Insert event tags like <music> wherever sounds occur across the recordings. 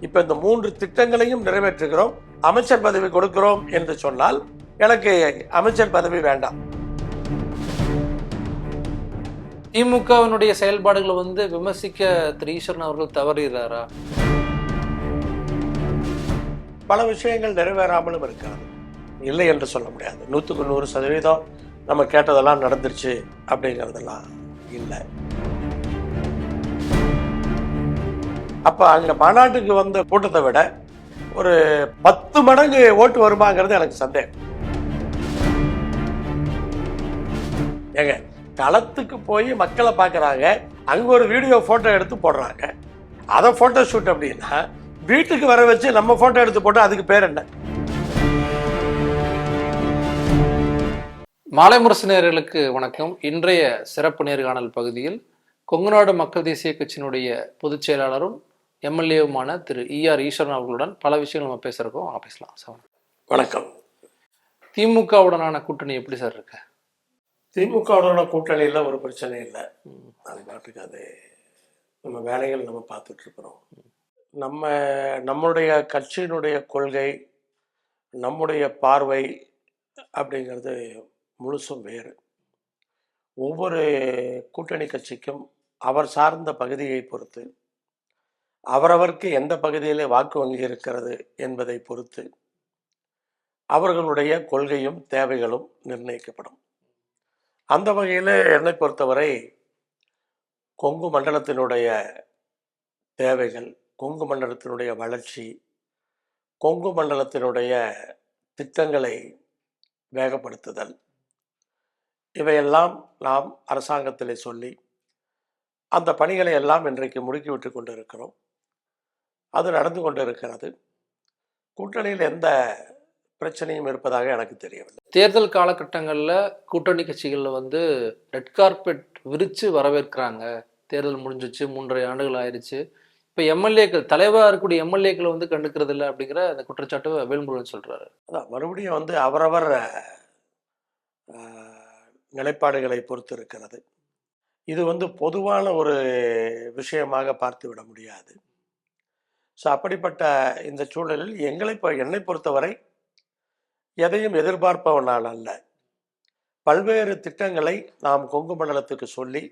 இப்ப இந்த மூன்று திட்டங்களையும் நிறைவேற்றுகிறோம். அமைச்சர் பதவி கொடுக்கிறோம் என்று சொன்னால் எனக்கு அமைச்சர் பதவி வேண்டாம். திமுகவினுடைய செயல்பாடுகளை வந்து விமர்சிக்க திரு ஈஸ்வரன் அவர்கள் தவறுகிறாரா பல விஷயங்கள் நிறைவேறாமலும் இருக்காது. இல்லை என்று சொல்ல முடியாது. நூற்றுக்கு நூறு சதவீதம் நம்ம கேட்டதெல்லாம் நடந்துருச்சு அப்படிங்கிறதெல்லாம் இல்லை. அப்போ அங்கே மாநாட்டுக்கு வந்த கூட்டத்தை விட ஒரு பத்து மடங்கு ஓட்டு வருமாங்கிறது எனக்கு சந்தேகம். ஏங்க களத்துக்கு போய் மக்களை பார்க்குறாங்க அங்கே ஒரு வீடியோ ஃபோட்டோ எடுத்து போடுறாங்க. அதை ஃபோட்டோ ஷூட் அப்படின்னா வீட்டுக்கு வர வச்சு நம்ம ஃபோட்டோ எடுத்து போட்டால் அதுக்கு பேர் என்ன? மாலை முரசு வணக்கம். இன்றைய சிறப்பு நேர்காணல் பகுதியில் கொங்குநாடு மக்கள் தேசிய கட்சியினுடைய பொதுச் செயலாளரும் எம்எல்ஏவுமான திரு இஆர் ஈஸ்வரன் அவர்களுடன் பல விஷயங்கள் நம்ம பேசுறோம் வாங்க பேசலாம். சார் வணக்கம். திமுகவுடனான கூட்டணி எப்படி சார் இருக்கு? திமுகவுடன கூட்டணியில் ஒரு பிரச்சனை இல்லை. அது பாட்டுக்கு அது நம்ம வேலைகள் நம்ம பார்த்துட்டு இருக்கிறோம். நம்ம நம்முடைய கட்சியினுடைய கொள்கை நம்முடைய பார்வை அப்படிங்கிறது முழுசும் வேறு. ஒவ்வொரு கூட்டணி கட்சிக்கும் அவர் சார்ந்த பகுதியை பொறுத்து அவரவருக்கு எந்த பகுதியிலே வாக்கு வங்கி இருக்கிறது என்பதை பொறுத்து அவர்களுடைய கொள்கையும் தேவைகளும் நிர்ணயிக்கப்படும். அந்த வகையில் என்னை பொறுத்தவரை கொங்கு மண்டலத்தினுடைய தேவைகள் கொங்கு மண்டலத்தினுடைய வளர்ச்சி கொங்கு மண்டலத்தினுடைய திட்டங்களை வேகப்படுத்துதல் இவையெல்லாம் நாம் அரசாங்கத்தில் சொல்லி அந்த பணிகளை எல்லாம் இன்றைக்கு முடுக்கிவிட்டு கொண்டு இருக்கிறோம் அது நடந்து கொண்டு இருக்கிறது கூட்டணியில் எந்த பிரச்சனையும் இருப்பதாக எனக்கு தெரியவில்லை. தேர்தல் காலகட்டங்களில் கூட்டணி கட்சிகளில் வந்து ரெட் கார்பெட் விரித்து வரவேற்கிறாங்க. தேர்தல் முடிஞ்சிச்சு மூன்றரை ஆண்டுகள் ஆயிடுச்சு இப்போ எம்எல்ஏக்கள் தலைவராக இருக்கக்கூடிய எம்எல்ஏக்களை வந்து கண்டுக்கிறது இல்லை அப்படிங்கிற அந்த குற்றச்சாட்டு வேல்முருகன் சொல்றாரு. அதான் மறுபடியும் வந்து அவரவர் நிலைப்பாடுகளை பொறுத்து இருக்கிறது இது வந்து பொதுவான ஒரு விஷயமாக பார்த்து விட முடியாது. ஸோ அப்படிப்பட்ட இந்த சூழலில் எங்களை என்னை பொறுத்தவரை எதையும் எதிர்பார்ப்பவன் நான் அல்ல. பல்வேறு திட்டங்களை நாம் கொங்கு மண்டலத்துக்கு சொல்லி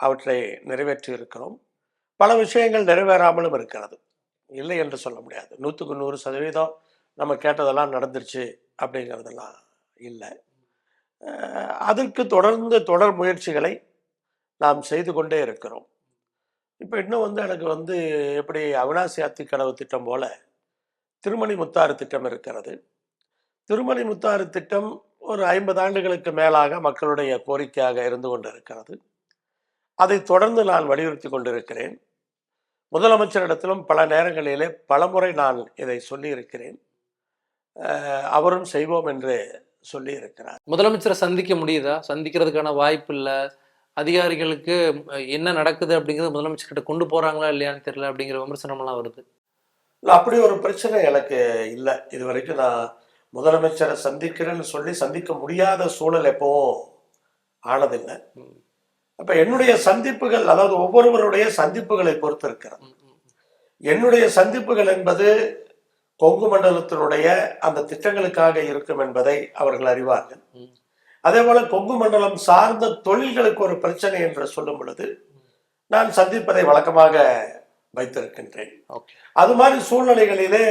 அவற்றை நிறைவேற்றி இருக்கிறோம். பல விஷயங்கள் நிறைவேறாமலும் இருக்கிறது. இல்லை என்று சொல்ல முடியாது. நூற்றுக்கு நூறு சதவீதம் நம்ம கேட்டதெல்லாம் நடந்துருச்சு அப்படிங்கிறதெல்லாம் இல்லை. அதற்கு தொடர்ந்து தொடர் முயற்சிகளை நாம் செய்து கொண்டே இருக்கிறோம். இப்போ இன்னும் வந்து எனக்கு வந்து எப்படி அவினாசி அத்திக்கடவு திட்டம் போல திருமணி முத்தாறு திட்டம் இருக்கிறது. திருமணி முத்தாறு திட்டம் ஒரு ஐம்பது ஆண்டுகளுக்கு மேலாக மக்களுடைய கோரிக்கையாக இருந்து கொண்டிருக்கிறது. அதை தொடர்ந்து நான் வலியுறுத்தி கொண்டிருக்கிறேன். முதலமைச்சரிடத்திலும் பல நேரங்களிலே பலமுறை நான் இதை சொல்லியிருக்கிறேன். அவரும் செய்வோம் என்று சொல்லியிருக்கிறார். முதலமைச்சரை சந்திக்க முடியுதா? சந்திக்கிறதுக்கான வாய்ப்பு இல்லை. அதிகாரிகளுக்கு என்ன நடக்குது அப்படிங்கிறது முதலமைச்சர்கிட்ட கொண்டு போறாங்களா இல்லையான்னு தெரியல அப்படிங்கிற விமர்சனம்லாம் வருது இல்ல, அப்படி ஒரு பிரச்சனை எனக்கு இல்லை இது வரைக்கும் நான் முதலமைச்சரை சந்திக்கிறேன்னு சொல்லி சந்திக்க முடியாத சூழல் எப்பவும் ஆனதில்லை. அப்ப என்னுடைய சந்திப்புகள் அதாவது ஒவ்வொருவருடைய சந்திப்புகளை பொறுத்து இருக்கிறது. என்னுடைய சந்திப்புகள் என்பது கொங்கு மண்டலத்தினுடைய அந்த திட்டங்களுக்காக இருக்கும் என்பதை அவர்கள் அறிவார்கள். அதே போல கொங்கு மண்டலம் சார்ந்த தொழில்களுக்கு ஒரு பிரச்சனை என்று சொல்லும் பொழுது நான் சந்திப்பதை வழக்கமாக வைத்திருக்கின்றேன். ஓகே அது மாதிரி சூழ்நிலைகளிலே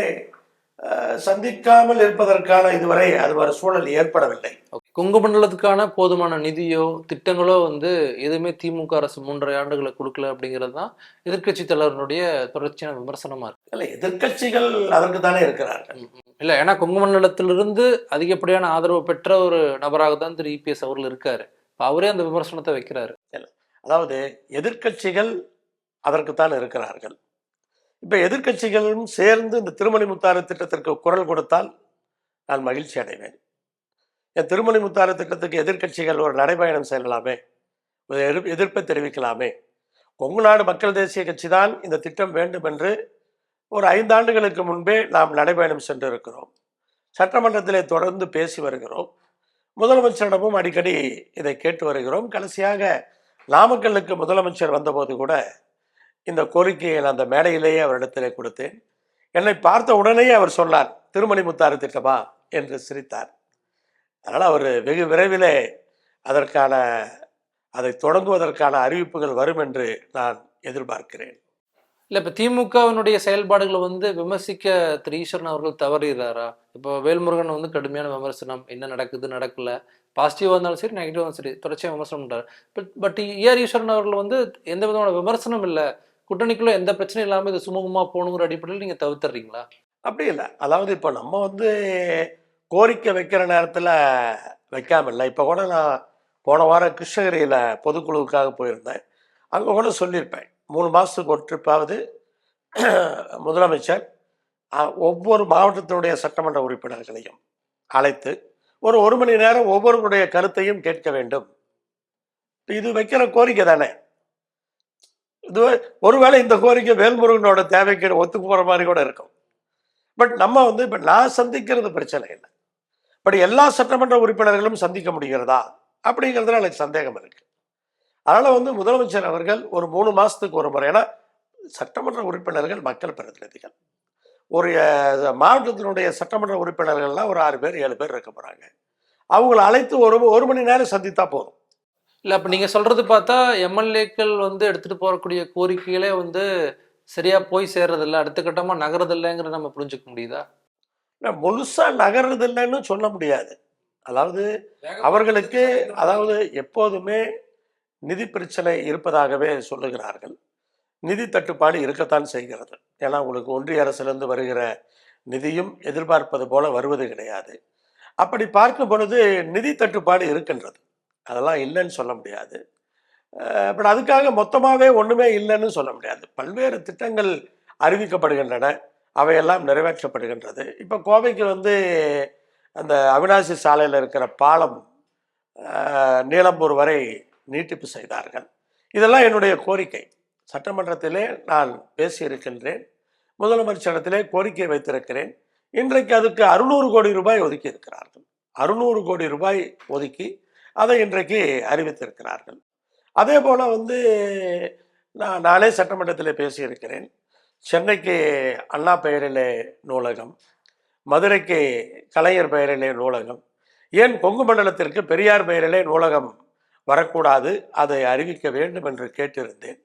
சந்திக்காமல் இருப்பதற்கான இதுவரை அது மாதிரி சூழல் ஏற்படவில்லை. ஓகே. கொங்கு மண்டலத்துக்கான போதுமான நிதியோ திட்டங்களோ வந்து எதுவுமே திமுக அரசு மூன்றரை ஆண்டுகளை கொடுக்கல அப்படிங்கிறது தான் எதிர்க்கட்சி தலைவருடைய தொடர்ச்சியான விமர்சனமா இருக்கு. இல்லை எதிர்க்கட்சிகள் அதற்கு தானே இருக்கிறார்கள். இல்ல ஏன்னா கொங்கு மண்டலத்திலிருந்து அதிகப்படியான ஆதரவு பெற்ற ஒரு நபராக தான் திரு இபிஎஸ் அவர்கள் இருக்காரு. அவரே அந்த விமர்சனத்தை வைக்கிறாரு. அதாவது எதிர்க்கட்சிகள் அதற்குத்தான் இருக்கிறார்கள். இப்போ எதிர்க்கட்சிகளும் சேர்ந்து இந்த திருமணி முத்தாறு திட்டத்திற்கு குரல் கொடுத்தால் நான் மகிழ்ச்சி அடைவேன். என் திருமணி முத்தாறு திட்டத்துக்கு எதிர்க்கட்சிகள் ஒரு நடைபயணம் செல்லலாமே ஒரு எதிர்- எதிர்ப்பை தெரிவிக்கலாமே. கொங்கு நாடு மக்கள் தேசிய கட்சி தான் இந்த திட்டம் வேண்டும் என்று ஒரு ஐந்தாண்டுகளுக்கு முன்பே நாம் நடைபயணம் சென்றிருக்கிறோம். சட்டமன்றத்திலே தொடர்ந்து பேசி வருகிறோம். முதலமைச்சரிடமும் அடிக்கடி இதை கேட்டு வருகிறோம். கடைசியாக நாமக்கல்லுக்கு முதலமைச்சர் வந்தபோது கூட இந்த கோரிக்கையை நான் அந்த மேடையிலேயே அவரிடத்திலே கொடுத்தேன். என்னை பார்த்த உடனேயே அவர் சொன்னார் திருமணி முத்தாறு திட்டமா என்று சிரித்தார். அதனால் அவர் வெகு விரைவிலே அதற்கான அதை தொடங்குவதற்கான அறிவிப்புகள் வரும் என்று நான் எதிர்பார்க்கிறேன். இல்லை இப்போ திமுகவினுடைய செயல்பாடுகளை வந்து விமர்சிக்க திரு ஈஸ்வரன் அவர்கள் தவறுகிறாரா இப்போ வேல்முருகன் வந்து கடுமையான விமர்சனம் என்ன நடக்குது? நடக்கல. பாசிட்டிவாக இருந்தாலும் சரி நெகட்டிவாக இருந்தாலும் சரி தொடர்ச்சியாக விமர்சனம் பண்ணுறாரு பட் பட் ஏஆர் ஈஸ்வரன் அவர்கள் வந்து எந்த விதமான விமர்சனம் இல்லை. கூட்டணிக்குள்ள எந்த பிரச்சனையும் இல்லாமல் இது சுமூகமாக போகணுங்கிற அடிப்படையில் நீங்கள் தவிர்த்துறீங்களா அப்படி இல்லை. அதாவது இப்போ நம்ம வந்து கோரிக்கை வைக்கிற நேரத்தில் வைக்காம இல்லை. இப்போ கூட நான் போன வாரம் கிருஷ்ணகிரியில் பொதுக்குழுவுக்காக போயிருந்தேன். அங்கே கூட சொல்லியிருப்பேன். மூணு மாதத்துக்கு ஒரு ட்ரிப்பாவது <clears throat> முதலமைச்சர் ஒவ்வொரு மாவட்டத்தினுடைய சட்டமன்ற உறுப்பினர்களையும் அழைத்து ஒரு ஒரு மணி நேரம் ஒவ்வொருவருடைய கருத்தையும் கேட்க வேண்டும். இது வைக்கிற கோரிக்கை தானே? இது ஒருவேளை இந்த கோரிக்கை வேல்முருகனோட தேவைக்கு ஒத்து போகிற மாதிரி கூட இருக்கும். பட் நம்ம வந்து இப்போ நான் சந்திக்கிறது பிரச்சனை இல்லை. பட் எல்லா சட்டமன்ற உறுப்பினர்களும் சந்திக்க முடிகிறதா? அப்படிங்கிறதுல எனக்கு சந்தேகம் இருக்குது அதனால் வந்து முதலமைச்சர் அவர்கள் ஒரு மூணு மாதத்துக்கு ஒரு முறை ஏன்னா சட்டமன்ற உறுப்பினர்கள் மக்கள் பிரதிநிதிகள். ஒரு மாவட்டத்தினுடைய சட்டமன்ற உறுப்பினர்கள்லாம் ஒரு ஆறு பேர் ஏழு பேர் இருக்க போகிறாங்க அவங்கள அழைத்து ஒரு ஒரு மணி நேரம் சந்தித்தா போதும். இல்ல அப்ப நீங்க சொல்றது பார்த்தா எம்எல்ஏக்கள் வந்து எடுத்துட்டு போறக்கூடிய கோரிக்கைகளே வந்து சரியா போய் சேர்றதில்ல அடுத்த கட்டமா நகரதில்லைங்கிறத நம்ம புரிஞ்சுக்க முடியுதா? இல்ல, முழுசா நகர்றது இல்லைன்னு சொல்ல முடியாது. அதாவது அவர்களுக்கு அதாவது எப்போதுமே நிதி பிரச்சனை இருப்பதாகவே சொல்லுகிறார்கள். நிதி தட்டுப்பாடு இருக்கத்தான் செய்கிறது. ஏன்னா உங்களுக்கு ஒன்றிய அரசிலிருந்து வருகிற நிதியும் எதிர்பார்ப்பது போல வருவது கிடையாது. அப்படி பார்க்கும் பொழுது நிதி தட்டுப்பாடு இருக்கின்றது. அதெல்லாம் இல்லைன்னு சொல்ல முடியாது. பட் அதுக்காக மொத்தமாகவே ஒன்றுமே இல்லைன்னு சொல்ல முடியாது. பல்வேறு திட்டங்கள் அறிவிக்கப்படுகின்றன. அவையெல்லாம் நிறைவேற்றப்படுகின்றது. இப்போ கோவைக்கு வந்து அந்த அவினாசி சாலையில் இருக்கிற பாலம் நீலம்பூர் வரை நீட்டிப்பு செய்தார்கள். இதெல்லாம் என்னுடைய கோரிக்கை. சட்டமன்றத்திலே நான் பேசியிருக்கின்றேன். முதலமைச்சரிடத்திலே கோரிக்கை வைத்திருக்கிறேன். இன்றைக்கு அதுக்கு அறுநூறு கோடி ரூபாய் ஒதுக்கி இருக்கிறார்கள் அறுநூறு கோடி ரூபாய் ஒதுக்கி அதை இன்றைக்கு அறிவித்திருக்கிறார்கள். அதே போல் வந்து நான் நானே சட்டமன்றத்தில் பேசியிருக்கிறேன். சென்னைக்கு அண்ணா பெயரிலே நூலகம் மதுரைக்கு கலைஞர் பெயரிலே நூலகம் ஏன் கொங்கு மண்டலத்திற்கு பெரியார் பெயரிலே நூலகம் வரக்கூடாது அதை அறிவிக்க வேண்டும் என்று கேட்டிருந்தேன்.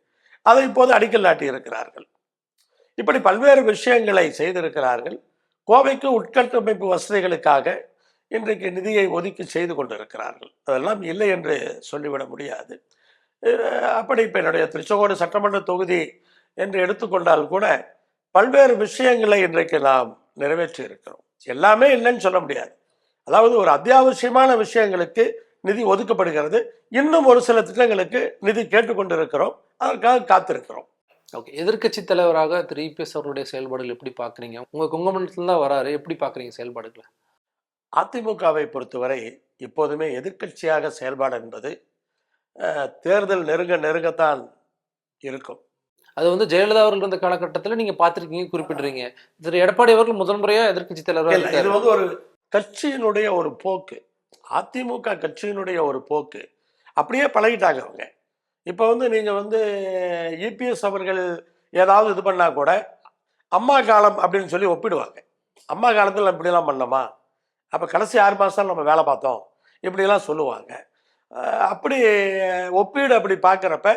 அதை இப்போது அடிக்கல் நாட்டி இருக்கிறார்கள் இப்படி பல்வேறு விஷயங்களை செய்திருக்கிறார்கள். கோவைக்கு உட்கட்டமைப்பு வசதிகளுக்காக இன்றைக்கு நிதியை ஒதுக்கி செய்து கொண்டிருக்கிறார்கள். அதெல்லாம் இல்லை என்று சொல்லிவிட முடியாது. அப்படி இப்போ என்னுடைய திருச்செங்கோடு சட்டமன்ற தொகுதி என்று எடுத்துக்கொண்டால் கூட பல்வேறு விஷயங்களை இன்றைக்கு நாம் நிறைவேற்றி இருக்கிறோம். எல்லாமே இல்லைன்னு சொல்ல முடியாது. அதாவது ஒரு அத்தியாவசியமான விஷயங்களுக்கு நிதி ஒதுக்கப்படுகிறது. இன்னும் ஒரு சில திட்டங்களுக்கு நிதி கேட்டுக்கொண்டிருக்கிறோம். அதற்காக காத்திருக்கிறோம். ஓகே. எதிர்க்கட்சி தலைவராக திரு இபிஎஸ் அவருடைய செயல்பாடுகள் எப்படி பார்க்குறீங்க? உங்கள் குங்குமணத்தில் தான் வராரு. எப்படி பார்க்குறீங்க செயல்பாடுகளை? அதிமுகவை பொறுத்தவரை எப்போதுமே எதிர்க்கட்சியாக செயல்பாடு என்பது தேர்தல் நெருங்க நெருங்கத்தான் இருக்கும். அது வந்து ஜெயலலிதா அவர்கள் இருந்த காலகட்டத்துல நீங்க பாத்திருக்கீங்க குறிப்பிடுறீங்க திரு. எடப்பாடி அவர்கள் முதல் முறையா எதிர்க்கட்சி தலைவராக இல்ல, இது வந்து ஒரு கட்சியினுடைய ஒரு போக்கு. அதிமுக கட்சியினுடைய ஒரு போக்கு. அப்படியே பழகிட்டாங்க அவங்க. இப்போ வந்து நீங்கள் வந்து இபிஎஸ் அவர்கள் ஏதாவது இது பண்ணால் கூட அம்மா காலம் அப்படின்னு சொல்லி ஒப்பிடுவாங்க. அம்மா காலத்தில் நம்ம இப்படிலாம் பண்ணோமா? அப்போ கடைசி ஆறு மாதம் நம்ம வேலை பார்த்தோம். இப்படிலாம் சொல்லுவாங்க. அப்படி ஒப்பீடு அப்படி பார்க்குறப்ப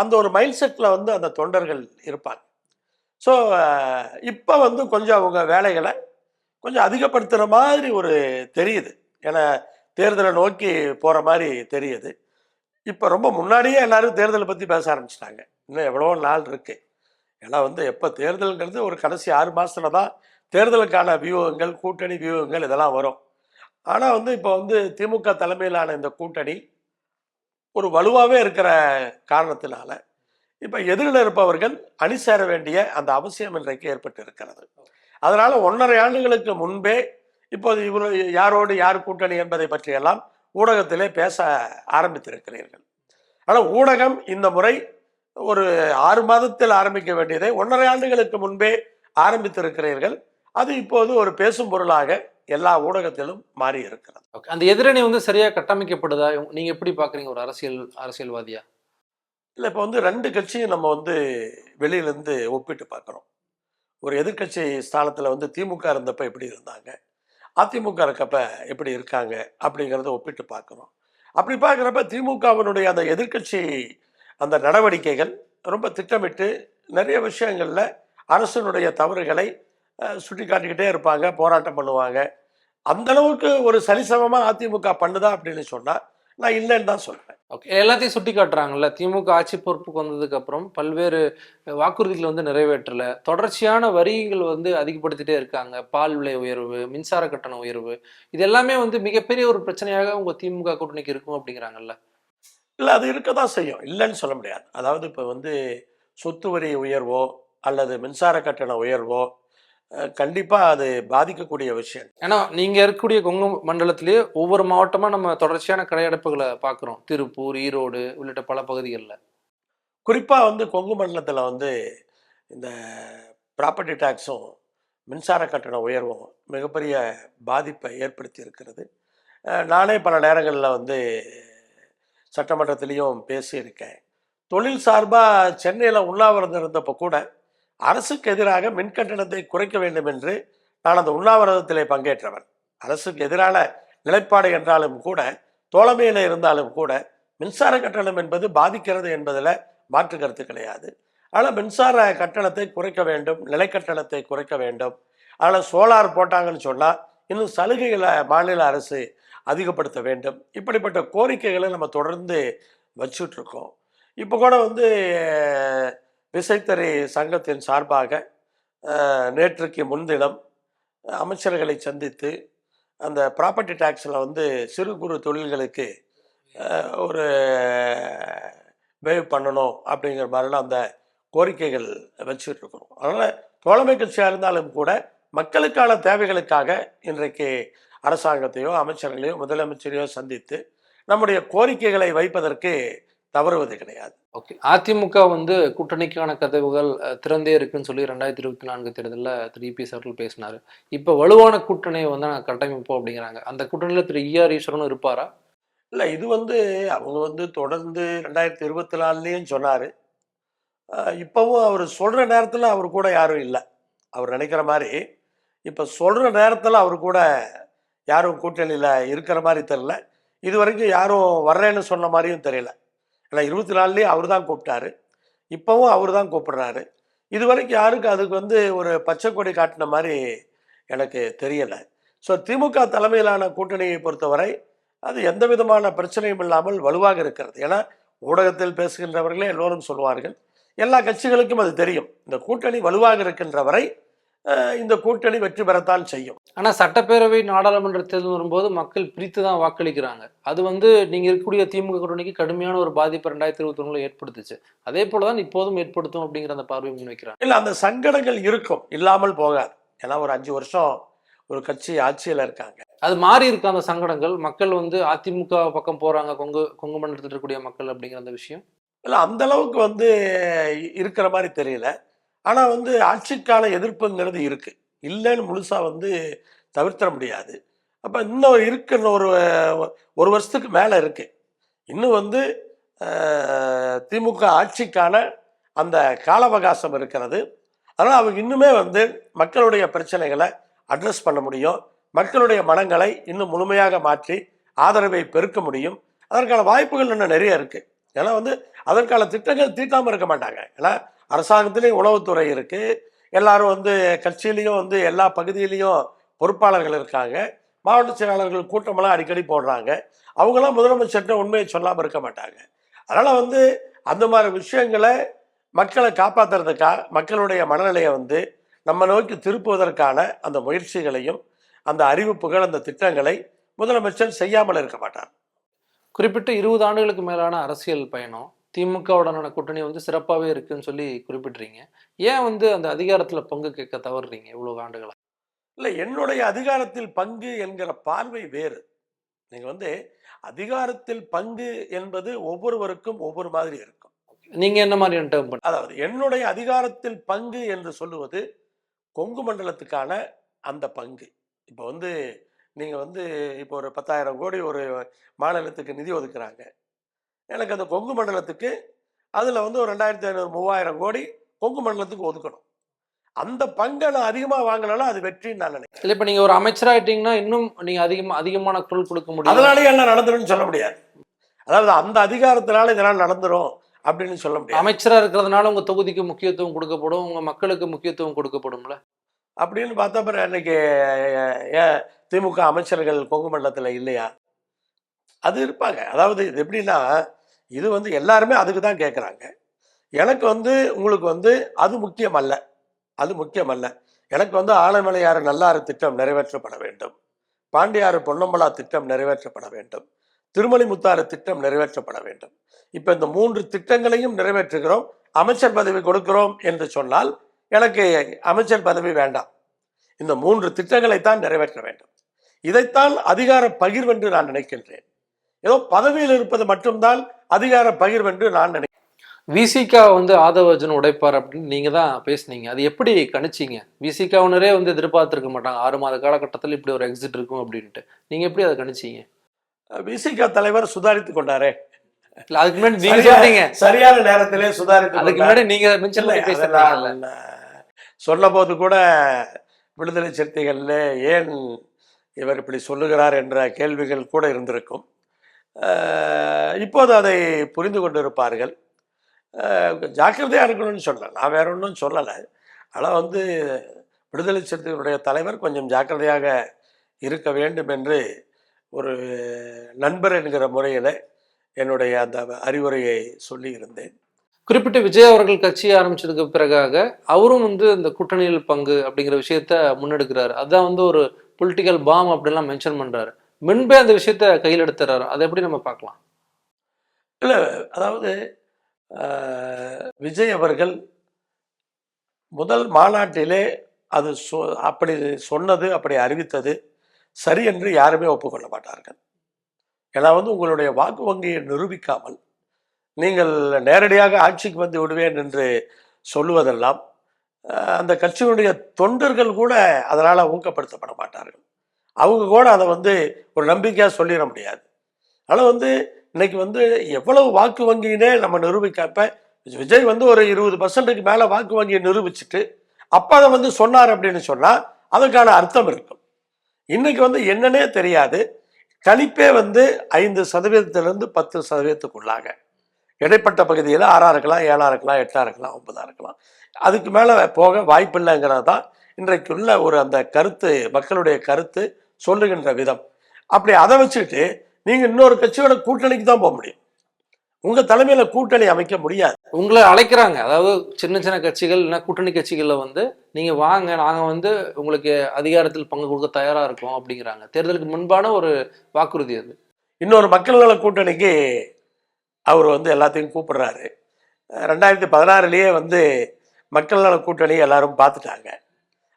அந்த ஒரு மைண்ட் செட்டில் வந்து அந்த தொண்டர்கள் இருப்பாங்க. ஸோ இப்போ வந்து கொஞ்சம் அவங்க வேலைகளை கொஞ்சம் அதிகப்படுத்துகிற மாதிரி ஒரு தெரியுது. ஏன்னா தேர்தலை நோக்கி போகிற மாதிரி தெரியுது. இப்போ ரொம்ப முன்னாடியே எல்லாரும் தேர்தலை பற்றி பேச ஆரம்பிச்சிட்டாங்க. இன்னும் எவ்வளோ நாள் இருக்குது ஏன்னா வந்து எப்போ தேர்தலுங்கிறது ஒரு கடைசி ஆறு மாதத்துல தான் தேர்தலுக்கான வியூகங்கள் கூட்டணி வியூகங்கள் இதெல்லாம் வரும். ஆனால் வந்து இப்போ வந்து திமுக தலைமையிலான இந்த கூட்டணி ஒரு வலுவாகவே இருக்கிற காரணத்தினால இப்போ எதிரில் இருப்பவர்கள் அணி சேர வேண்டிய அந்த அவசியம் இன்றைக்கு ஏற்பட்டு இருக்கிறது அதனால் ஒன்றரை ஆண்டுகளுக்கு முன்பே இப்போது இவ்வளவு யாரோடு யார் கூட்டணி என்பதை பற்றியெல்லாம் ஊடகத்திலே பேச ஆரம்பித்திருக்கிறீர்கள். ஆனால் ஊடகம் இந்த முறை ஒரு ஆறு மாதத்தில் ஆரம்பிக்க வேண்டியதை ஒன்றரை ஆண்டுகளுக்கு முன்பே ஆரம்பித்திருக்கிறீர்கள். அது இப்போது ஒரு பேசும் பொருளாக எல்லா ஊடகத்திலும் மாறி இருக்கிறது Okay. அந்த எதிரணி வந்து சரியா கட்டமைக்கப்படுதா? நீங்க எப்படி பாக்குறீங்க ஒரு அரசியல் அரசியல்வாதியா? இல்லை இப்போ வந்து ரெண்டு கட்சியும் நம்ம வந்து வெளியிலேருந்து ஒப்பிட்டு பார்க்குறோம். ஒரு எதிர்க்கட்சி ஸ்தானத்தில் வந்து திமுக இருந்தப்ப எப்படி இருந்தாங்க? அதிமுக இருக்கப்ப எப்படி இருக்காங்க? அப்படிங்கிறத ஒப்பிட்டு பார்க்குறோம். அப்படி பார்க்குறப்ப திமுகவினுடைய அந்த எதிர்க்கட்சி அந்த நடவடிக்கைகள் ரொம்ப திட்டமிட்டு நிறைய விஷயங்களில் அரசினுடைய தவறுகளை சுட்டி காட்டிக்கிட்டே இருப்பாங்க போராட்டம் பண்ணுவாங்க. அந்த அளவுக்கு ஒரு சரிசமமாக அதிமுக பண்ணுதா அப்படின்னு சொன்னால் நான் இல்லைன்னு தான் சொல்றேன். ஓகே எல்லாத்தையும் சுட்டி காட்டுறாங்கல்ல திமுக ஆட்சி பொறுப்புக்கு வந்ததுக்கு அப்புறம் பல்வேறு வாக்குறுதிகள் வந்து நிறைவேற்றல. தொடர்ச்சியான வரிகள் வந்து அதிகப்படுத்திட்டே இருக்காங்க. பால் விலை உயர்வு மின்சார கட்டண உயர்வு இது எல்லாமே வந்து மிகப்பெரிய ஒரு பிரச்சனையாக உங்க திமுக கூட்டணிக்கு இருக்கும் அப்படிங்கிறாங்கல்ல. இல்லை அது இருக்க தான் செய்யும். இல்லைன்னு சொல்ல முடியாது. அதாவது இப்போ வந்து சொத்து வரி உயர்வோ அல்லது மின்சார கட்டண உயர்வோ கண்டிப்பாக அது பாதிக்கக்கூடிய விஷயம். ஏன்னா நீங்க இருக்கக்கூடிய கொங்கு மண்டலத்திலேயே ஒவ்வொரு மாவட்டமா நம்ம தொடர்ச்சியான கடையடைப்புகளை பார்க்குறோம். திருப்பூர் ஈரோடு உள்ளிட்ட பல பகுதிகளில். குறிப்பாக வந்து கொங்கு மண்டலத்தில் வந்து இந்த ப்ராப்பர்ட்டி டேக்ஸும் மின்சார கட்டண உயர்வும் மிகப்பெரிய பாதிப்பை ஏற்படுத்தி இருக்கிறது. நானே பல நேரங்களில் வந்து சட்டமன்றத்திலையும் பேசியிருக்கேன். தொழில் சார்பாக சென்னையில் உண்ணாவிரதம் இருந்தப்போ கூட அரசுக்கு எதிராக மின் கட்டணத்தை குறைக்க வேண்டும் என்று நான் அந்த உண்ணாவிரதத்திலே பங்கேற்றவன். அரசுக்கு எதிரான நிலைப்பாடு என்றாலும் கூட தோழமையில் இருந்தாலும் கூட மின்சார கட்டணம் என்பது பாதிக்கிறது என்பதில் மாற்று கருத்து கிடையாது. ஆனால் மின்சார கட்டணத்தை குறைக்க வேண்டும் நிலை கட்டணத்தை குறைக்க வேண்டும். ஆனால் சோலார் போட்டாங்கன்னு சொன்னால் இன்னும் சலுகைகளை மாநில அரசு அதிகப்படுத்த வேண்டும். இப்படிப்பட்ட கோரிக்கைகளை நம்ம தொடர்ந்து வச்சுட்ருக்கோம் இப்போ கூட வந்து விசைத்தறி சங்கத்தின் சார்பாக நேற்றுக்கு முன்தினம் அமைச்சர்களை சந்தித்து அந்த ப்ராப்பர்ட்டி டேக்ஸில் வந்து சிறு குறு தொழில்களுக்கு ஒரு வேவ் பண்ணணும் அப்படிங்கிற மாதிரிலாம் அந்த கோரிக்கைகள் வச்சுட்டு இருக்கிறோம் அதனால் தோழமை கட்சியாக இருந்தாலும் கூட மக்களுக்கான தேவைகளுக்காக இன்றைக்கு அரசாங்கத்தையோ அமைச்சர்களையோ முதலமைச்சரையோ சந்தித்து நம்முடைய கோரிக்கைகளை வைப்பதற்கு தவறுவது கிடையாது. ஓகே அதிமுக வந்து கூட்டணிக்கான கதவுகள் திறந்தே இருக்குன்னு சொல்லி ரெண்டாயிரத்தி இருபத்தி நான்கு தேர்தலில் திரு. இபிஎஸ் அவர்கள் பேசினாரு. இப்போ வலுவான கூட்டணியை வந்து நாங்கள் கட்டமைப்போம் அப்படிங்கிறாங்க. அந்த கூட்டணியில் திரு. இஆர் ஈஸ்வரனும் இருப்பாரா? இல்லை இது வந்து அவங்க வந்து தொடர்ந்து ரெண்டாயிரத்தி இருபத்தி நாலுலேயும் சொன்னார் இப்போவும் அவர் சொல்கிற நேரத்தில் அவர் கூட யாரும் இல்லை. அவர் நினைக்கிற மாதிரி இப்போ சொல்கிற நேரத்தில் அவர் கூட யாரும் கூட்டணியில் இருக்கிற மாதிரி தெரில இது வரைக்கும் யாரும் வர்றேன்னு சொன்ன மாதிரியும் தெரியல. ஏன்னா இருபத்தி நாலுலேயே அவர் தான் கூப்பிட்டாரு. இப்போவும் அவர் தான் கூப்பிடுறாரு. இது வரைக்கும் யாருக்கும் அதுக்கு வந்து ஒரு பச்சை கொடி காட்டின மாதிரி எனக்கு தெரியலை. ஸோ திமுக தலைமையிலான கூட்டணியை பொறுத்தவரை அது எந்த விதமான பிரச்சனையும் இல்லாமல் வலுவாக இருக்கிறது. ஏன்னா ஊடகத்தில் பேசுகின்றவர்களே எல்லோரும் சொல்வார்கள். எல்லா கட்சிகளுக்கும் அது தெரியும். இந்த கூட்டணி வலுவாக இருக்கின்ற வரை இந்த கூட்டணி வெற்றி பெறத்தான் செய்யும். ஆனால் சட்டப்பேரவை நாடாளுமன்ற தேர்தல் வரும்போது மக்கள் பிரித்து தான் வாக்களிக்கிறாங்க. அது வந்து நீங்கள் இருக்கக்கூடிய திமுக கூட்டணிக்கு கடுமையான ஒரு பாதிப்பு ரெண்டாயிரத்தி இருபத்தி ஒன்றில் ஏற்படுத்துச்சு. அதே போல தான் இப்போதும் ஏற்படுத்தும் அப்படிங்கிற அந்த பார்வை முன்வைக்கிறாங்க. இல்லை அந்த சங்கடங்கள் இருக்கும். இல்லாமல் போகாது. ஏன்னா ஒரு அஞ்சு வருஷம் ஒரு கட்சி ஆட்சியில் இருக்காங்க. அது மாறி இருக்கு அந்த சங்கடங்கள். மக்கள் வந்து அதிமுக பக்கம் போறாங்க கொங்கு கொங்கு மண்டலத்தில் இருக்கக்கூடிய மக்கள் அப்படிங்கிற அந்த விஷயம். இல்லை அந்த அளவுக்கு வந்து இருக்கிற மாதிரி தெரியல. ஆனால் வந்து ஆட்சிக்கான எதிர்ப்புங்கிறது இருக்கு. இல்லைன்னு முழுசாக வந்து தவிர்த்திட முடியாது. அப்போ இன்னும் இருக்கு இன்னும் ஒரு ஒரு வருஷத்துக்கு மேலே இருக்கு. இன்னும் வந்து திமுக ஆட்சிக்கான அந்த கால அவகாசம் இருக்கிறது. அதனால் அவங்க இன்னுமே வந்து மக்களுடைய பிரச்சனைகளை அட்ரஸ் பண்ண முடியும். மக்களுடைய மனங்களை இன்னும் முழுமையாக மாற்றி ஆதரவை பெருக்க முடியும். அதற்கான வாய்ப்புகள் இன்னும் நிறைய இருக்குது ஏன்னா வந்து அதற்கான திட்டங்கள் தீட்டாமல் இருக்க மாட்டாங்க. ஏன்னா அரசாங்கத்திலையும் உளவுத்துறை இருக்குது எல்லாரும் வந்து கட்சியிலையும் வந்து எல்லா பகுதியிலையும் பொறுப்பாளர்கள் இருக்காங்க. மாவட்ட செயலாளர்கள் கூட்டமெல்லாம் அடிக்கடி போடுறாங்க. அவங்களாம் முதலமைச்சர்கிட்ட உண்மையை சொல்லாமல் இருக்க மாட்டாங்க. அதனால் வந்து அந்த மாதிரி விஷயங்களை மக்களை காப்பாற்றுறதுக்காக மக்களுடைய மனநிலையை வந்து நம்ம நோக்கி திருப்புவதற்கான அந்த முயற்சிகளையும் அந்த அறிவிப்புகள் அந்த திட்டங்களை முதலமைச்சர் செய்யாமல் இருக்க மாட்டார். குறிப்பிட்ட இருபது ஆண்டுகளுக்கு மேலான அரசியல் பயணம். திமுகவுடனான கூட்டணி வந்து சிறப்பாகவே இருக்குன்னு சொல்லி குறிப்பிட்றீங்க. ஏன் வந்து அந்த அதிகாரத்தில் பங்கு கேட்க தவறுறீங்க இவ்வளவு ஆண்டுகளா? இல்லை என்னுடைய அதிகாரத்தில் பங்கு என்கிற பார்வை வேறு. நீங்கள் வந்து அதிகாரத்தில் பங்கு என்பது ஒவ்வொருவருக்கும் ஒவ்வொரு மாதிரி இருக்கும். நீங்க என்ன மாதிரியான டேர்ம் பண்ண? அதாவது என்னுடைய அதிகாரத்தில் பங்கு என்று சொல்லுவது கொங்கு மண்டலத்துக்கான அந்த பங்கு. இப்போ வந்து நீங்கள் வந்து இப்போ ஒரு பத்தாயிரம் கோடி ஒரு மாநிலத்துக்கு நிதி ஒதுக்குறாங்க. எனக்கு அந்த கொங்கு மண்டலத்துக்கு அதில் வந்து ஒரு ரெண்டாயிரத்தி ஐநூறு மூவாயிரம் கோடி கொங்கு மண்டலத்துக்கு ஒதுக்கணும். அந்த பங்கை நான் அதிகமாக வாங்கினாலும் அது வெற்றின்னு நான் நினைக்கிறேன். இல்ல இப்ப நீங்க ஒரு அமைச்சராயிட்டீங்கன்னா இன்னும் நீங்க அதிகமா அதிகமான குரல் கொடுக்க முடியும் அதனாலேயே எல்லாம் நடந்துரும்னு சொல்ல முடியாது. அதாவது அந்த அதிகாரத்தினால இதெல்லாம் நடந்துரும் அப்படின்னு சொல்ல முடியாது. அமைச்சரா இருக்கிறதுனால உங்க தொகுதிக்கு முக்கியத்துவம் கொடுக்கப்படும் உங்க மக்களுக்கு முக்கியத்துவம் கொடுக்கப்படும்ல? அப்படின்னு பார்த்தா அப்புறம் இன்னைக்கு திமுக அமைச்சர்கள் கொங்கு மண்டலத்தில் இல்லையா? அது இருப்பாங்க. அதாவது இது எப்படின்னா இது வந்து எல்லாருமே அதுக்கு தான் கேட்குறாங்க எனக்கு வந்து உங்களுக்கு வந்து அது முக்கியம் அல்ல அது முக்கியம் அல்ல எனக்கு வந்து ஆலமலையாறு நல்லாறு திட்டம் நிறைவேற்றப்பட வேண்டும். பாண்டியாறு பொன்னம்பலா திட்டம் நிறைவேற்றப்பட வேண்டும். திருமலை முத்தாறு திட்டம் நிறைவேற்றப்பட வேண்டும். இப்போ இந்த மூன்று திட்டங்களையும் நிறைவேற்றுகிறோம். அமைச்சர் பதவி கொடுக்கிறோம் என்று சொன்னால் எனக்கு அமைச்சர் பதவி வேண்டாம். இந்த மூன்று திட்டங்களைத்தான் நிறைவேற்ற வேண்டும். இதைத்தான் அதிகார பகிர்வென்று நான் நினைக்கின்றேன். ஏதோ பதவியில் இருப்பது மட்டும்தான் அதிகார பகிர்வென்று நான் நினைக்கிறேன். விசிகா வந்து ஆதவர்ஜன் உடைப்பார் அப்படின்னு நீங்க தான் பேசுனீங்க. அது எப்படி கணிச்சீங்க? விசிகாவினரே வந்து எதிர்பார்த்திருக்க மாட்டாங்க ஆறு மாத காலகட்டத்தில் இப்படி ஒரு எக்ஸிட் இருக்கும் அப்படின்ட்டு. நீங்க எப்படி அதை கணிச்சீங்க? விசிக தலைவர் சுதாரித்து கொண்டாரே. இல்ல அதுக்கு முன்னாடி நீங்க சொல்றீங்க சரியான நேரத்திலே சுதாரித்து அதுக்கு. முன்னாடி நீங்க மென்ஷன் பேசுறீங்கல்ல சொன்னபோது கூட விடுதலை சிறுத்தைகள்ல ஏன் இவர் இப்படி சொல்லுகிறார் என்ற கேள்விகள் கூட இருந்திருக்கும். இப்போது அதை புரிந்து கொண்டிருப்பார்கள். ஜாக்கிரதையாக இருக்கணும்னு சொல்லலை. நான் வேற ஒன்றும் சொல்லலை. ஆனால் வந்து விடுதலை சிறுத்தைகளுடைய தலைவர் கொஞ்சம் ஜாக்கிரதையாக இருக்க வேண்டும் என்று ஒரு நண்பர் என்கிற முறையில் என்னுடைய அந்த அறிவுரையை சொல்லியிருந்தேன் குறிப்பிட்ட விஜய் அவர்கள் கட்சி ஆரம்பிச்சதுக்கு பிறகாக அவரும் வந்து இந்த கூட்டணியில் பங்கு அப்படிங்கிற விஷயத்த முன்னெடுக்கிறாரு. அதான் வந்து ஒரு பொலிட்டிக்கல் பாம் அப்படிலாம் மென்ஷன் பண்ணுறாரு முன்பே அந்த விஷயத்த கையில் எடுத்துறாரு? அதை எப்படி நம்ம பார்க்கலாம்? இல்லை அதாவது விஜய் அவர்கள் முதல் மாநாட்டிலே அது சொ அப்படி சொன்னது அப்படி அறிவித்தது சரி என்று யாருமே ஒப்புக்கொள்ள மாட்டார்கள். ஏன்னா வந்து உங்களுடைய வாக்கு வங்கியை நிரூபிக்காமல் நீங்கள் நேரடியாக ஆட்சிக்கு வந்து விடுவேன் என்று சொல்லுவதெல்லாம் அந்த கட்சியினுடைய தொண்டர்கள் கூட அதனால் ஊக்கப்படுத்தப்பட மாட்டார்கள். அவங்க கூட அதை வந்து ஒரு நம்பிக்கையாக சொல்லிட முடியாது. அதனால் வந்து இன்னைக்கு வந்து எவ்வளவு வாக்கு வங்கினே நம்ம நிரூபிக்காப்ப விஜய் வந்து ஒரு இருபது பர்சன்ட்டுக்கு மேலே வாக்கு வங்கியை நிரூபிச்சுட்டு அப்போ அதை வந்து சொன்னார் அப்படின்னு சொன்னால் அதுக்கான அர்த்தம் இருக்கும். இன்னைக்கு வந்து என்னன்னே தெரியாது. கணிப்பே வந்து ஐந்து சதவீதத்திலிருந்து பத்து சதவீதத்துக்குள்ளாக. இடைப்பட்ட பகுதியில் ஆறாக இருக்கலாம் ஏழாக இருக்கலாம் எட்டாக இருக்கலாம் ஒன்பதாக இருக்கலாம். அதுக்கு மேலே போக வாய்ப்பில்லைங்கிறது தான் இன்றைக்குள்ள ஒரு அந்த கருத்து மக்களுடைய கருத்து சொல்லுகின்ற விதம். அப்படி அதை வச்சுக்கிட்டு நீங்க இன்னொரு கட்சியோட கூட்டணிக்கு தான் போக முடியும். உங்க தலைமையில கூட்டணி அமைக்க முடியாது. உங்களை அழைக்கிறாங்க. அதாவது சின்ன சின்ன கட்சிகள் இல்லைன்னா கூட்டணி கட்சிகள்ல வந்து நீங்க வாங்க நாங்க வந்து உங்களுக்கு அதிகாரத்தில் பங்கு கொடுக்க தயாரா இருக்கோம் அப்படிங்கிறாங்க. தேர்தலுக்கு முன்பான ஒரு வாக்குறுதி அது. இன்னொரு மக்கள் நல கூட்டணிக்கு அவர் வந்து எல்லாத்தையும் கூப்பிடுறாரு. ரெண்டாயிரத்தி பதினாறுலயே வந்து மக்கள் நல கூட்டணி எல்லாரும் பார்த்துட்டாங்க.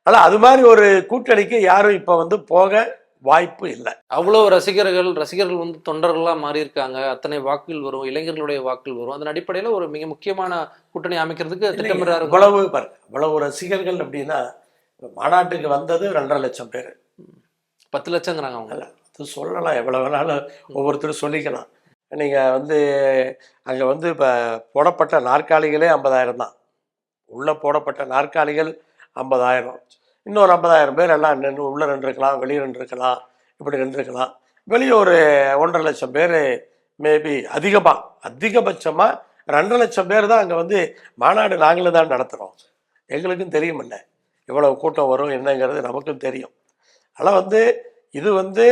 ஆனால் அது மாதிரி ஒரு கூட்டணிக்கு யாரும் இப்போ வந்து போக வாய்ப்பு இல்லை. அவ்வளவு ரசிகர்கள் ரசிகர்கள் வந்து தொண்டர்களா மாறி இருக்காங்க அத்தனை வாக்குகள் வரும் இளைஞர்களுடைய வாக்குகள் வரும். அதன் அடிப்படையில ஒரு மிக முக்கியமான கூட்டணி அமைக்கிறதுக்கு திட்டமிடுறாரு. இவ்வளவு பாருங்க இவ்வளவு ரசிகர்கள் அப்படின்னா மாநாட்டுக்கு வந்தது ரெண்டரை லட்சம் பேர். பத்து லட்சங்கிறாங்க அவங்க. அது சொல்லலாம் எவ்வளோ வேணாலும் ஒவ்வொருத்தரும் சொல்லிக்கலாம். நீங்கள் வந்து அங்கே வந்து இப்போ போடப்பட்ட நாற்காலிகளே ஐம்பதாயிரம் தான். உள்ளே போடப்பட்ட நாற்காலிகள் ஐம்பதாயிரம். இன்னொரு ஐம்பதாயிரம் பேர் எல்லாம் நின்று உள்ளே நின்றுருக்கலாம் வெளியே நின்றுருக்கலாம் இப்படி நின்றுருக்கலாம். வெளியே ஒரு ஒன்றரை லட்சம் பேர் மேபி அதிகமாக அதிகபட்சமாக ரெண்டரை லட்சம் பேர் தான் அங்கே வந்து மாநாடு நாங்களும் தான் நடத்துகிறோம் எங்களுக்கும் தெரியுமில்ல. எவ்வளோ கூட்டம் வரும் என்னங்கிறது நமக்கும் தெரியும். ஆனால் வந்து இது வந்து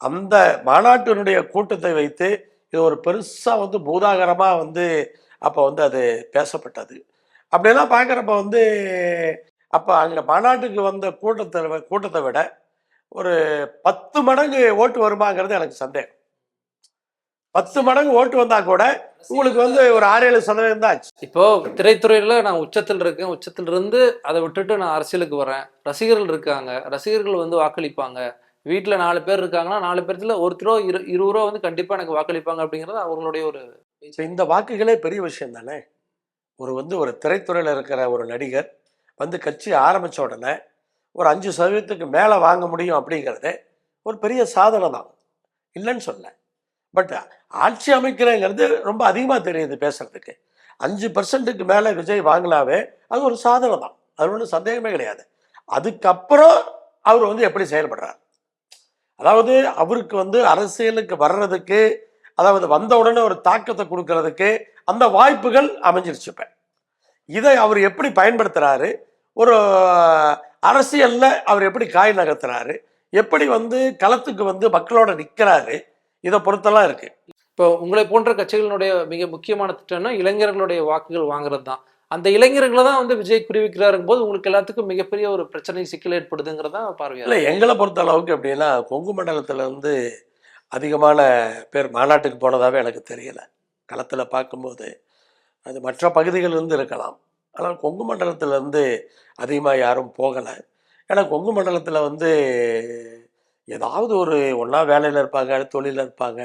அந்த மாநாட்டினுடைய கூட்டத்தை வைத்து இது ஒரு பெருசாக வந்து பூதாகரமாக வந்து அப்போ வந்து அது பேசப்பட்டது. அப்படியெல்லாம் பார்க்குறப்ப வந்து அப்போ அங்கே மாநாட்டுக்கு வந்த கூட்டத்தை கூட்டத்தை விட ஒரு பத்து மடங்கு ஓட்டு வருமாங்கிறது எனக்கு சந்தேகம். பத்து மடங்கு ஓட்டு வந்தா கூட உங்களுக்கு வந்து ஒரு ஆறு ஏழு சதவீதம் தான் ஆச்சு. இப்போ திரைத்துறையில நான் உச்சத்தில் இருக்கேன். உச்சத்தில் இருந்து அதை விட்டுட்டு நான் அரசியலுக்கு வரேன் ரசிகர்கள் இருக்காங்க. ரசிகர்கள் வந்து வாக்களிப்பாங்க. வீட்டுல நாலு பேர் இருக்காங்கன்னா நாலு பேர்த்துல ஒருத்தரோ இரு இருபது ரூபா வந்து கண்டிப்பா எனக்கு வாக்களிப்பாங்க அப்படிங்கிறது அவங்களுடைய ஒரு இந்த வாக்குகளே பெரிய விஷயம் தானே? ஒரு வந்து ஒரு திரைத்துறையில் இருக்கிற ஒரு நடிகர் வந்து கட்சி ஆரம்பித்த உடனே ஒரு அஞ்சு சதவீதத்துக்கு மேலே வாங்க முடியும் அப்படிங்கிறது ஒரு பெரிய சாதனை தான். இல்லைன்னு சொல்ல பட் ஆட்சி அமைக்கிறேங்கிறது ரொம்ப அதிகமாக தெரியுது பேசுகிறதுக்கு அஞ்சு பர்சன்ட்டுக்கு மேலே விஜய் வாங்கினாவே அது ஒரு சாதனை தான். அது ஒன்றும் சந்தேகமே கிடையாது. அதுக்கப்புறம் அவர் வந்து எப்படி செயல்படுறார்? அதாவது அவருக்கு வந்து அரசியலுக்கு வர்றதுக்கு அதாவது வந்த உடனே ஒரு தாக்கத்தை கொடுக்கறதுக்கு அந்த வாய்ப்புகள் அமைஞ்சிருச்சு இதை அவர் எப்படி பயன்படுத்துகிறாரு ஒரு அரசியல்ல அவர் எப்படி காய் நகர்த்துறாரு எப்படி வந்து களத்துக்கு வந்து மக்களோட நிக்கிறாரு இதை பொறுத்தெல்லாம் இருக்கு. இப்போ உங்களை போன்ற கட்சிகளினுடைய மிக முக்கியமான திட்டம்னா இளைஞர்களுடைய வாக்குகள் வாங்குறது தான். அந்த இளைஞர்களை தான் வந்து விஜய் குறிவிக்கிறாருங்க போது உங்களுக்கு எல்லாத்துக்கும் மிகப்பெரிய ஒரு பிரச்சனை சிக்கல் ஏற்படுதுங்கிறதா பார்வையா இல்லை எங்களை பொறுத்த அளவுக்கு எப்படின்னா கொங்கு மண்டலத்தில் வந்து அதிகமான பேர் மாநாட்டுக்கு போனதாகவே எனக்கு தெரியல. களத்தில் பார்க்கும்போது அது மற்ற பகுதிகளிலிருந்து இருக்கலாம். ஆனால் கொங்கு மண்டலத்திலேருந்து அதிகமாக யாரும் போகலை. ஏன்னா கொங்கு மண்டலத்தில் வந்து ஏதாவது ஒரு ஒன்றா வேலையில் இருப்பாங்க தொழிலில் இருப்பாங்க.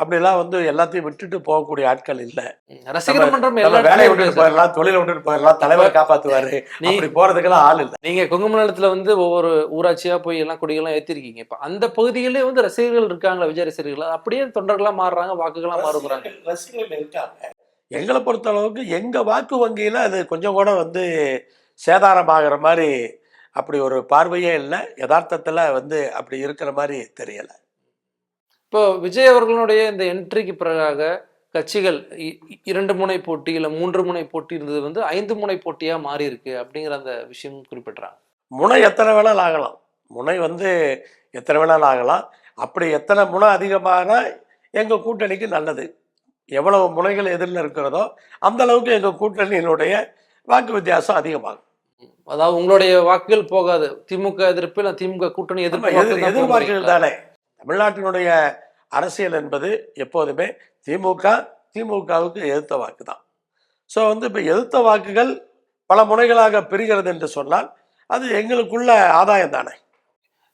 அப்படிலாம் வந்து எல்லாத்தையும் விட்டுட்டு போகக்கூடிய ஆட்கள் இல்லை. ரசிகர் மன்றம் வேலையை விட்டுட்டு. போயிடலாம் தொழிலை விட்டுட்டு போயிடலாம் தலைவர் காப்பாற்றுவாரு நீ அப்படி போகிறதுக்கெல்லாம் ஆள் இல்லை. நீங்க கொங்கு மண்டலத்துல வந்து ஒவ்வொரு ஊராட்சியா போய் எல்லாம் கொடிகள்லாம் ஏத்திருக்கீங்க. இப்ப அந்த பகுதியிலே வந்து ரசிகர்கள் இருக்காங்களா விஜய் ரசிகர்கள்? அப்படியே தொண்டர்களா மாறுறாங்க வாக்குகளா ரசிகர்கள் ரசிகர்கள் இருக்காங்க. எங்களை பொறுத்த அளவுக்கு எங்க வாக்கு வங்கியில அது கொஞ்சம் கூட வந்து சேதாரமாகிற மாதிரி அப்படி ஒரு பார்வையே இல்லை. யதார்த்தத்துல வந்து அப்படி இருக்கிற மாதிரி தெரியல. இப்போ விஜய் அவர்களுடைய இந்த என்ட்ரிக்கு பிறகாக கட்சிகள் இரண்டு முனை போட்டி இல்ல மூன்று முனை போட்டி இருந்தது வந்து ஐந்து முனை போட்டியா மாறி இருக்கு அப்படிங்கிற அந்த விஷயம் குறிப்பிடுறாங்க. முனை எத்தனை வேணாலும் ஆகலாம். முனை வந்து எத்தனை வேணாலும் ஆகலாம். அப்படி எத்தனை முனை அதிகமானா எங்க கூட்டணிக்கு நல்லது. எவ்வளவு முனைகள் எதிரில் இருக்கிறதோ அந்த அளவுக்கு எங்க கூட்டணியினுடைய வாக்கு வித்தியாசம் அதிகமாகும். அதாவது உங்களுடைய வாக்குகள் போகாது. திமுக எதிர்ப்பு இல்ல திமுக கூட்டணி எதிர்ப்பு எதிர்பார்க்கிறது? தானே தமிழ்நாட்டினுடைய அரசியல் என்பது எப்போதுமே திமுக திமுகவுக்கு எதிர்த்த வாக்கு தான் ஸோ வந்து இப்போ எதிர்த்த வாக்குகள் பல முனைகளாக பிரிகிறது என்று சொன்னால் அது எங்களுக்குள்ள ஆதாயம் தானே.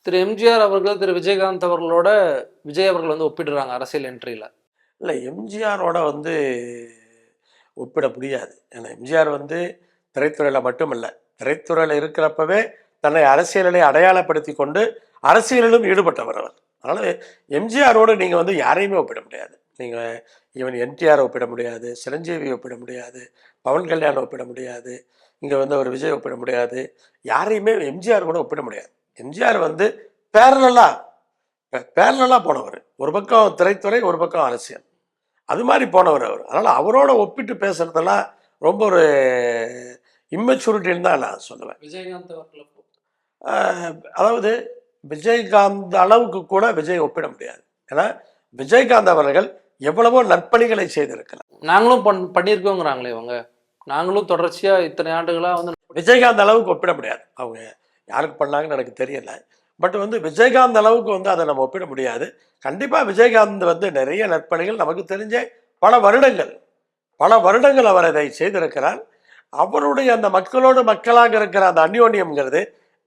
திரு எம்ஜிஆர் அவர்கள் திரு விஜயகாந்த் அவர்களோட விஜய் அவர்கள் வந்து ஒப்பிடுறாங்க அரசியல் என்ட்ரியில இல்லை எம்ஜிஆரோட வந்து ஒப்பிட முடியாது. ஏன்னா எம்ஜிஆர் வந்து திரைத்துறையில் மட்டுமல்ல திரைத்துறையில் இருக்கிறப்பவே தன்னை அரசியலிலே அடையாளப்படுத்தி கொண்டு அரசியலிலும் ஈடுபட்டவர் அவர். அதனால் எம்ஜிஆரோடு நீங்கள் வந்து யாரையுமே ஒப்பிட முடியாது. நீங்கள் ஈவன் என்டிஆர் ஒப்பிட முடியாது சிரஞ்சீவி ஒப்பிட முடியாது பவன் கல்யாண் ஒப்பிட முடியாது இங்கே வந்து ஒரு விஜய் ஒப்பிட முடியாது. யாரையுமே எம்ஜிஆர் கூட ஒப்பிட முடியாது. எம்ஜிஆர் வந்து பேரலாக பேரலாக போனவர். ஒரு பக்கம் திரைத்துறை ஒரு பக்கம் அரசியல். அது மாதிரி போனவர் அவர். அதனால் அவரோட ஒப்பிட்டு பேசுறதெல்லாம் ரொம்ப ஒரு இம்மெச்சூரிட்டின்னு தான் நான் சொல்லுவேன். விஜயகாந்த் அதாவது விஜயகாந்த் அளவுக்கு கூட விஜய் ஒப்பிட முடியாது. ஏன்னா விஜயகாந்த் அவர்கள் எவ்வளவோ நற்பணிகளை செய்திருக்கிறார். நாங்களும் பண் பண்ணியிருக்கோங்கிறாங்களே இவங்க. நாங்களும் தொடர்ச்சியா இத்தனை ஆண்டுகளா வந்து விஜயகாந்த் அளவுக்கு ஒப்பிட முடியாது. அவங்க யாருக்கு பண்ணாங்கன்னு எனக்கு தெரியல. பட் வந்து விஜயகாந்த் அளவுக்கு வந்து அதை நம்ம ஒப்பிட முடியாது. கண்டிப்பாக விஜயகாந்த் வந்து நிறைய நற்பணிகள் நமக்கு தெரிஞ்ச பல வருடங்கள் பல வருடங்கள் அவர் அதை செய்திருக்கிறார். அவருடைய அந்த மக்களோடு மக்களாக இருக்கிற அந்த அந்யோன்யம்ங்கிறது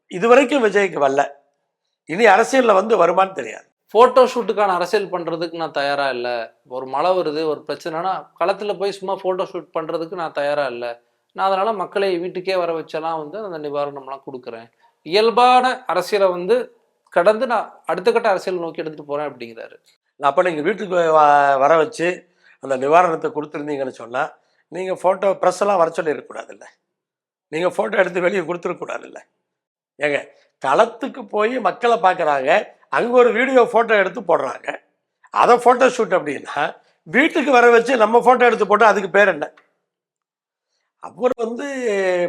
இதுவரைக்கும் விஜய்க்கு வரல. இனி அரசியலில் வந்து வருமான்னு தெரியாது. ஃபோட்டோ ஷூட்டுக்கான அரசியல் பண்ணுறதுக்கு நான் தயாராக இல்லை. ஒரு மழை வருது ஒரு பிரச்சனைனா களத்தில் போய் சும்மா ஃபோட்டோ ஷூட் பண்ணுறதுக்கு நான் தயாராக இல்லை. நான் அதனால் மக்களை வீட்டுக்கே வர வச்செல்லாம் வந்து அந்த நிவாரணம்லாம் கொடுக்குறேன். இயல்பான அரசியலை வந்து கடந்து நான் அடுத்த கட்ட அரசியல் நோக்கி எடுத்துட்டு போறேன் அப்படிங்கிறாரு. அப்போ நீங்கள் வீட்டுக்கு வ- வர வச்சு அந்த நிவாரணத்தை கொடுத்துருந்தீங்கன்னு சொன்னால் நீங்கள் ஃபோட்டோ ப்ரெஸ்ஸெல்லாம் வர சொல்லி இருக்கக்கூடாதுல்ல நீங்கள் ஃபோட்டோ எடுத்து வெளியே கொடுத்துருக்கூடாதுல்ல ஏங்க களத்துக்கு போய் மக்களை பார்க்குறாங்க அங்கே ஒரு வீடியோ ஃபோட்டோ எடுத்து போடுறாங்க. அதை ஃபோட்டோ ஷூட் அப்படின்னா வீட்டுக்கு வர வச்சு நம்ம ஃபோட்டோ எடுத்து போட்டால் அதுக்கு பேர் என்ன? அவர் வந்து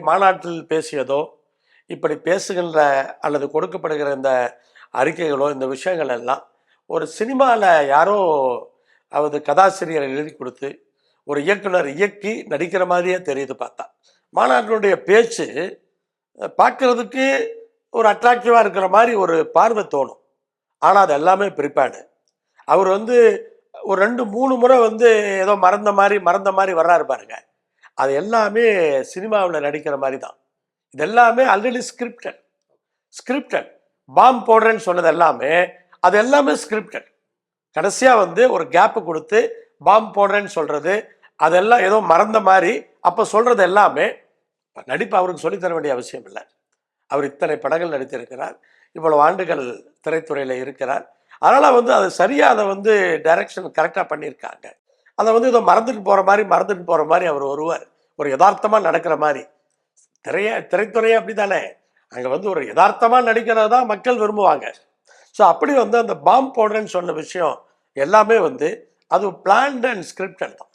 மாநாட்டில் பேசியதோ இப்படி பேசுகின்ற அல்லது கொடுக்கப்படுகிற இந்த அறிக்கைகளோ இந்த விஷயங்கள் எல்லாம் ஒரு சினிமாவில் யாரோ அவது கதாசிரியர் எழுதி கொடுத்து ஒரு இயக்குனர் இயக்கி நடிக்கிற மாதிரியே தெரியுது பார்த்தா. மாநாட்டினுடைய பேச்சு பார்க்கறதுக்கு ஒரு அட்ராக்டிவாக இருக்கிற மாதிரி ஒரு பார்வை தோணும். ஆனால் அது எல்லாமே ப்ரிப்பேர்டு அவர் வந்து ஒரு ரெண்டு மூணு முறை வந்து ஏதோ மறந்த மாதிரி மறந்த மாதிரி வர்றாரு பாருங்க. அது எல்லாமே சினிமாவில் நடிக்கிற மாதிரி தான். இதெல்லாமே ஆல்ரெடி ஸ்கிரிப்டட் ஸ்கிரிப்டட் பாம் போடுறேன்னு சொன்னது எல்லாமே அது எல்லாமே ஸ்கிரிப்டட் கடைசியாக வந்து ஒரு கேப்பு கொடுத்து பாம் போடுறேன்னு சொல்கிறது அதெல்லாம் ஏதோ மறந்த மாதிரி அப்போ சொல்கிறது எல்லாமே நடிப்பு அவருக்கு சொல்லித் தர வேண்டிய அவசியம் இல்லை. அவர் இத்தனை படங்கள் நடித்திருக்கிறார் இவ்வளவு ஆண்டுகள் திரைத்துறையில் இருக்கிறார். அதனால் வந்து அது சரியாக அதை வந்து டைரக்ஷன் கரெக்டாக பண்ணியிருக்காங்க. அதை வந்து ஏதோ மறந்துட்டு போகிற மாதிரி மறந்துட்டு போகிற மாதிரி அவர் வருவார் ஒரு யதார்த்தமாக நடக்கிற மாதிரி திரைய திரைத்துறையே அப்படிதானே அங்கே வந்து ஒரு யதார்த்தமாக நடிக்கிறது தான் மக்கள் விரும்புவாங்க. ஸோ அப்படி வந்து அந்த பாம்பு போடுறேன்னு சொன்ன விஷயம் எல்லாமே வந்து அது பிளான்ட் அண்ட் ஸ்கிரிப்டட் தான்.